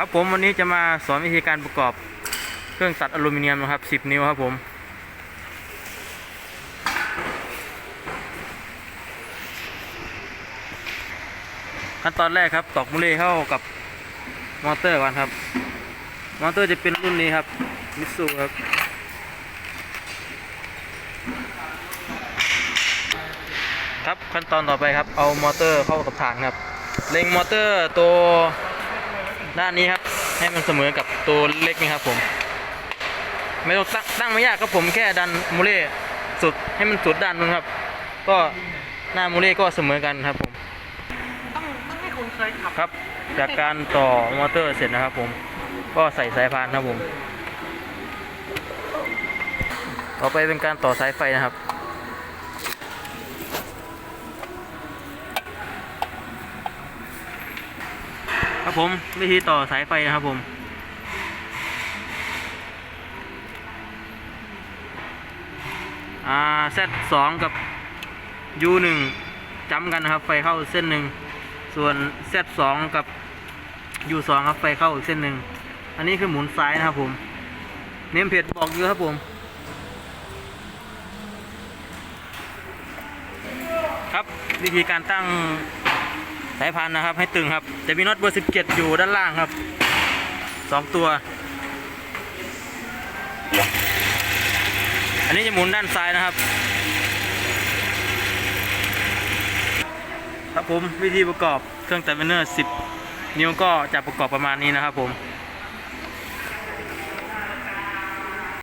ครับผมวันนี้จะมาสอนวิธีการประกอบเครื่องตัดอลูมิเนียมนะครับ 10 นิ้วครับผมขั้นตอนแรกครับตอกมูเล่เข้ากับมอเตอร์ก่อนครับ มอเตอร์จะเป็นรุ่นนี้ครับมิตซูครับครับขั้นตอนต่อไปครับเอามอเตอร์เข้ากับฐานครับเล็งมอเตอร์ตัว ด้านนี้ครับ ให้มันเสมอกับตัวเล็กนี่ครับผม ไม่ต้องตั้งตั้งไม่ยากครับผมแค่ดันมูเล่สุดให้มันสุดด้านนู้นครับ ก็หน้ามูเล่ก็เสมอกันครับผมต้องต้องให้คุณเคยขับครับ จากการต่อมอเตอร์เสร็จนะครับ ผม ก็ใส่สายพานครับผม ต่อไปเป็นการต่อสายไฟนะครับ ครับผมวิธีต่อสายไฟนะครับผม อ่าเซตสองกับ U หนึ่งจำกันนะครับ ไฟเข้าเส้นหนึ่ง ส่วนเซตสองกับ U สองครับไฟเข้าอีกเส้นหนึ่ง อันนี้คือหมุนซ้ายนะครับผม เนมเพจบอกอยู่ครับผม ครับวิธีการตั้ง สายพันนะครับให้ตึงครับจะมีน็อตเบอร์ 17 อยู่ด้านล่างครับสองตัว อันนี้จะหมุนด้านซ้ายนะครับ ครับผมวิธีประกอบเครื่องตัดเวเนอร์ 10 นิ้วก็จะประกอบประมาณนี้นะครับผม